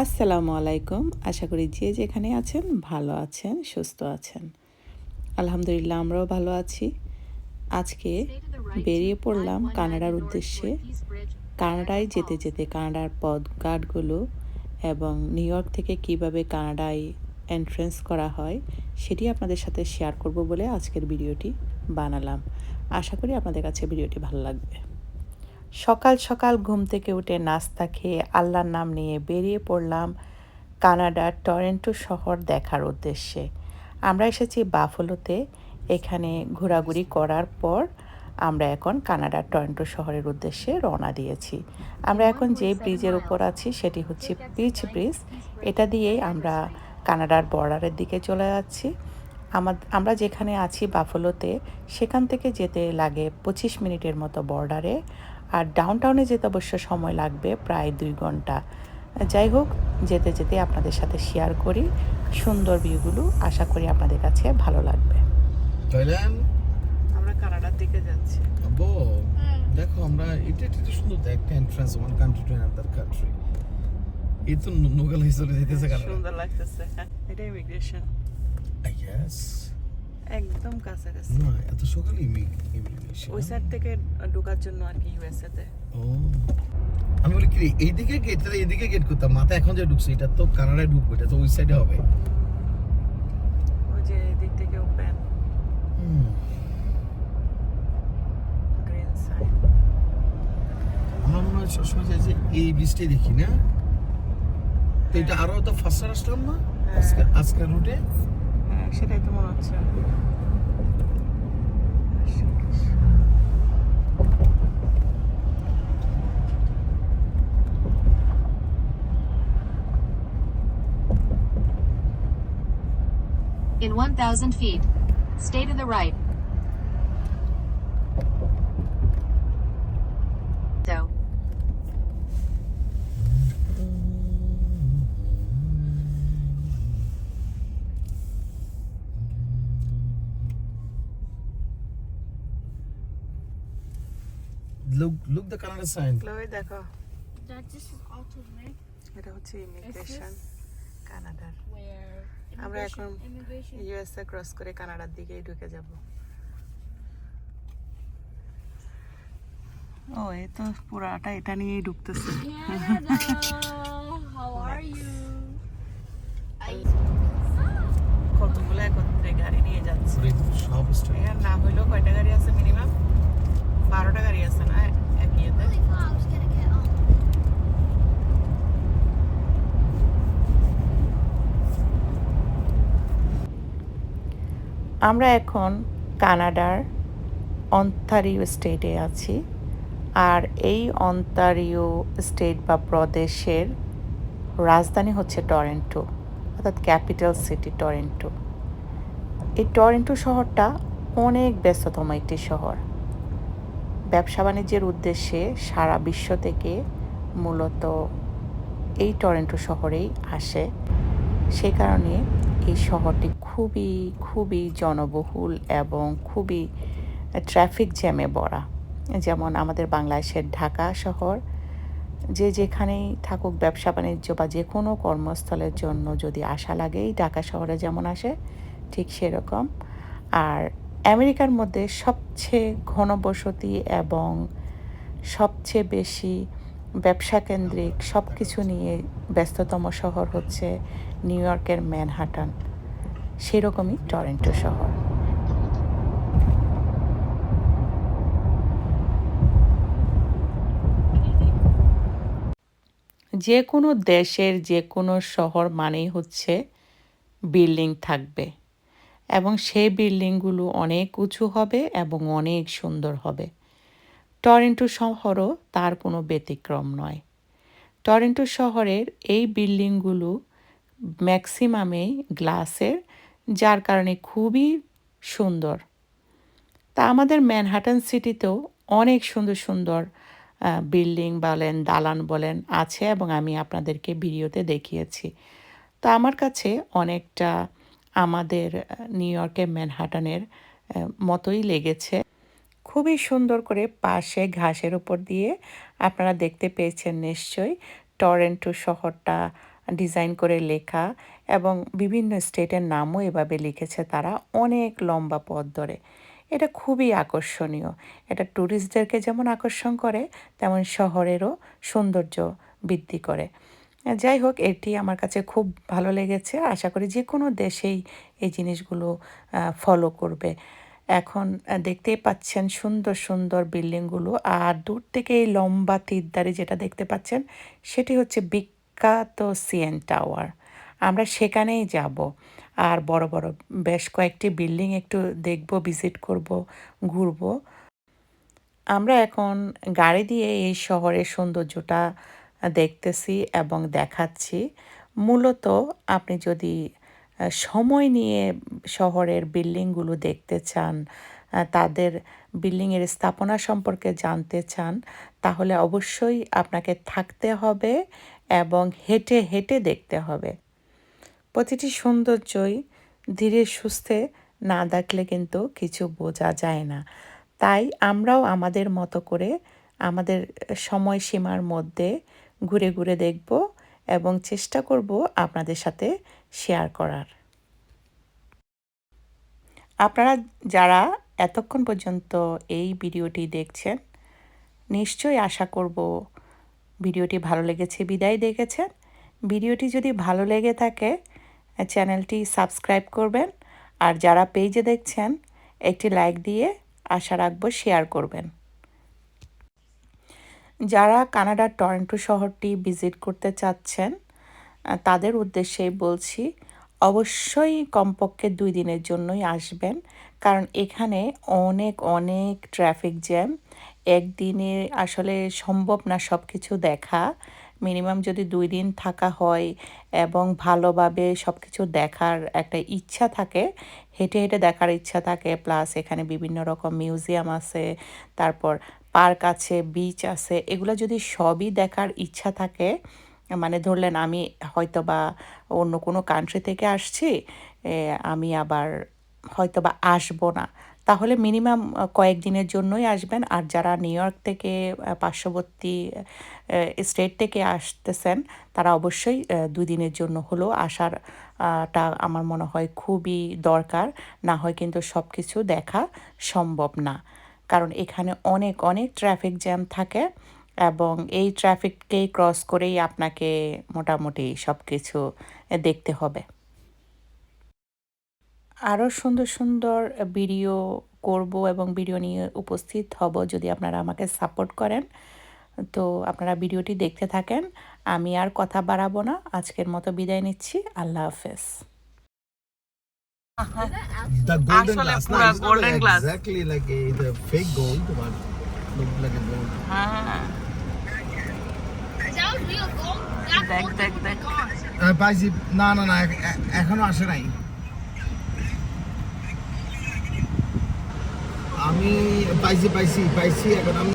আসসালামু আলাইকুম। আশা করি যে যেখানে আছেন ভালো আছেন, সুস্থ আছেন। আলহামদুলিল্লাহ আমরাও ভালো আছি। আজকে বেরিয়ে পড়লাম কানাডার উদ্দেশ্যে। কানাডায় যেতে যেতে কানাডার পথঘাটগুলো এবং নিউ ইয়র্ক থেকে কীভাবে কানাডায় এন্ট্রেন্স করা হয় সেটি আপনাদের সাথে শেয়ার করব বলে আজকের ভিডিওটি বানালাম। আশা করি আপনাদের কাছে ভিডিওটি ভালো লাগবে। সকাল সকাল ঘুম থেকে উঠে নাস্তা খেয়ে আল্লাহর নাম নিয়ে বেরিয়ে পড়লাম কানাডার টরেন্টো শহর দেখার উদ্দেশ্যে। আমরা এসেছি বাফলোতে। এখানে ঘোরাঘুরি করার পর আমরা এখন কানাডার টরেন্টো শহরের উদ্দেশ্যে রওনা দিয়েছি। আমরা এখন যে ব্রিজের উপর আছি সেটি হচ্ছে পিচ ব্রিজ। এটা দিয়েই আমরা কানাডার বর্ডারের দিকে চলে যাচ্ছি। আমার আমরা যেখানে আছি বাফলোতে, সেখান থেকে যেতে লাগে পঁচিশ মিনিটের মতো বর্ডারে। আর ডাউনটাউনে যেতে অবশ্য সময় লাগবে প্রায় দুই ঘণ্টা। যাই হোক যেতে যেতে আপনাদের সাথে শেয়ার করি সুন্দর ভিউগুলো আশা করি আপনাদের কাছে ভালো লাগবে। আমরা কানাডার দিকে যাচ্ছি। দেখো আমরা এটা এটা তো সুন্দর একটা entrance one country to another country এই তো নোগাল হিসেবে যেতেছে কানাডা। সুন্দর লাগতেছে। এটা ইমিগ্রেশন ইয়েস একদম কাছাকাছি। না এত সকালে ওই সাইড থেকে ঢোকার জন্য আর কি ইউএসএ তে। ও। আমি বলি কি এইদিকে গেট তাহলে এইদিকে গেট করতাম। মাথা এখন যে ঢুকছে এটা তো কানাডায় ঢুকবে এটা তো ওই সাইডে হবে। ওই যে দিক থেকে ওপেন হুম। গ্রিন সাইড আমার মনে হয় সবসময় চাই যে এই বৃষ্টি দেখি না? তো এটা আরও তো ফার্স্টার আসলাম না? আজকে আজকের রুটে হ্যাঁ সেটাই তো মনে হচ্ছে In 1,000 feet, stay to the right. Look look the Canada sign Chloe দেখো। That this is Alto's এটা হচ্ছে ইমিগ্রেশন কানাডার। আমরা এখন ইউএসএ ক্রস করে কানাডার দিকেই ঢুকে যাব। ও এই তো পুরাটা এটা নিয়েই ঢুকতেছে। Canada, how are you? কতগুলো একত্রে গাড়ি নিয়ে যাচ্ছে। সব না হইলেও কয়টা গাড়ি আছে মিনিমাম বারোটা গাড়ি আছে না এক ইয়েতে. আমরা এখন কানাডার অন্টারিও স্টেটে আছি। আর এই অন্টারিও স্টেট বা প্রদেশের রাজধানী হচ্ছে টরেন্টো অর্থাৎ ক্যাপিটাল সিটি টরেন্টো। এই টরেন্টো শহরটা অনেক ব্যস্ততম একটি শহর। ব্যবসা বাণিজ্যের উদ্দেশ্যে সারা বিশ্ব থেকে মূলত এই টরেন্টো শহরেই আসে। সে কারণে এই শহরটি খুবই খুবই জনবহুল এবং খুবই ট্রাফিক জ্যামে ভরা। যেমন আমাদের বাংলাদেশের ঢাকা শহর, যে যেখানেই থাকুক ব্যবসা বাণিজ্য বা যে কোনো কর্মস্থলের জন্য যদি আশা লাগে ঢাকা শহরে যেমন আসে, ঠিক সেরকম। আর আমেরিকার মধ্যে সবচেয়ে ঘনবসতি এবং সবচেয়ে বেশি ব্যবসা কেন্দ্রিক সব কিছু নিয়ে ব্যস্ততম শহর হচ্ছে নিউ ইয়র্কের ম্যানহাটান, সেরকমই টরেন্টো শহর। যে কোনো দেশের যে কোনো শহর মানেই হচ্ছে বিল্ডিং থাকবে। এবং সেই বিল্ডিংগুলো অনেক উঁচু হবে এবং অনেক সুন্দর হবে। টরেন্টো শহরও তার কোনো ব্যতিক্রম নয়। টরেন্টো শহরের এই বিল্ডিংগুলো ম্যাক্সিমামেই গ্লাসের, যার কারণে খুবই সুন্দর। তা আমাদের ম্যানহাটন সিটিতেও অনেক সুন্দর সুন্দর বিল্ডিং বলেন, দালান বলেন আছে এবং আমি আপনাদেরকে ভিডিওতে দেখিয়েছি। তো আমার কাছে অনেকটা আমাদের নিউ ইয়র্কের ম্যানহাটনের মতোই লেগেছে। খুবই সুন্দর করে পাশে ঘাসের উপর দিয়ে আপনারা দেখতে পেয়েছেন নিশ্চয়ই টরেন্টো শহরটা ডিজাইন করে লেখা এবং বিভিন্ন স্টেটের নামও এভাবে লিখেছে তারা অনেক লম্বা পথ ধরে। এটা খুবই আকর্ষণীয়। এটা ট্যুরিস্টদেরকে যেমন আকর্ষণ করে, তেমন শহরেরও সৌন্দর্য বৃদ্ধি করে। যাই হোক, এটি আমার কাছে খুব ভালো লেগেছে। আশা করি যে কোনো দেশেই এই জিনিসগুলো ফলো করবে। এখন দেখতেই পাচ্ছেন সুন্দর সুন্দর বিল্ডিংগুলো। আর দূর থেকে এই লম্বা তীরদারি যেটা দেখতে পাচ্ছেন, সেটি হচ্ছে বিখ্যাত সিএন টাওয়ার আমরা সেখানেই যাব। আর বড় বড় বেশ কয়েকটি বিল্ডিং একটু দেখব, ভিজিট করব, ঘুরবো। আমরা এখন গাড়ি দিয়ে এই শহরের সৌন্দর্যটা দেখতেছি এবং দেখাচ্ছি। মূলত আপনি যদি সময় নিয়ে শহরের বিল্ডিংগুলো দেখতে চান তাদের বিল্ডিংয়ের স্থাপনা সম্পর্কে জানতে চান, তাহলে অবশ্যই আপনাকে থাকতে হবে এবং হেঁটে হেঁটে দেখতে হবে। প্রতিটি সৌন্দর্যই ধীরে সুস্থে না দেখলে কিন্তু কিছু বোঝা যায় না। তাই আমরাও আমাদের মতো করে আমাদের সময়সীমার মধ্যে ঘুরে ঘুরে দেখব এবং চেষ্টা করব আপনাদের সাথে শেয়ার করার। আপনারা যারা এতক্ষণ পর্যন্ত এই ভিডিওটি দেখছেন, নিশ্চয়ই আশা করব ভিডিওটি ভালো লেগেছে, বিদায় দেখেছেন। ভিডিওটি যদি ভালো লেগে থাকে, চ্যানেলটি সাবস্ক্রাইব করবেন আর যারা পেজে দেখছেন, একটি লাইক দিয়ে আশা রাখব শেয়ার করবেন। যারা কানাডার টরন্টো শহরটি ভিজিট করতে চাচ্ছেন তাদের উদ্দেশ্যেই বলছি, অবশ্যই কমপক্ষে দুই দিনের জন্যই আসবেন, কারণ এখানে অনেক অনেক ট্রাফিক জ্যাম। একদিনে আসলে সম্ভব না সব কিছু দেখা। মিনিমাম যদি দুই দিন থাকা হয় এবং ভালোভাবে সব কিছু দেখার একটা ইচ্ছা থাকে, হেঁটে হেঁটে দেখার ইচ্ছা থাকে, প্লাস এখানে বিভিন্ন রকম মিউজিয়াম আছে, তারপর পার্ক আছে বিচ আছে এগুলো যদি সবই দেখার ইচ্ছা থাকে মানে ধরলেন আমি হয়তো বা অন্য কোনো কান্ট্রি থেকে আসছি আমি আবার হয়তো বা আসব না। তাহলে মিনিমাম কয়েকদিনের জন্যই আসবেন। আর যারা নিউ ইয়র্ক থেকে পার্শ্ববর্তী স্টেট থেকে আসতেছেন তারা অবশ্যই আহ, দুই দিনের জন্য হলেও আসার টা আমার মনে হয় খুবই দরকার। না হয় কিন্তু সব কিছু দেখা সম্ভব না। কারণ এখানে অনেক অনেক ট্রাফিক জ্যাম থাকে এবং এই ট্রাফিককে ক্রস করেই আপনাকে মোটামুটি সব কিছু দেখতে হবে। আরও সুন্দর সুন্দর ভিডিও করব এবং ভিডিও নিয়ে উপস্থিত হব যদি আপনারা আমাকে সাপোর্ট করেন। তো আপনারা ভিডিওটি দেখতে থাকেন। আমি আর কথা বাড়াবো না। আজকের মতো বিদায় নিচ্ছি। আল্লাহ হাফেজ। The golden আসলে glass. পুরা no, it's not golden glass. Exactly like a, the fake gold, but looked like a gold. হ্যাঁ That was real gold. That দেখ gold দেখ would দেখ be gone. আহ, পাইছি না না না এ- এ- এখনো আসে নাই আমি পাইছি পাইছি পাইছি এখন আমি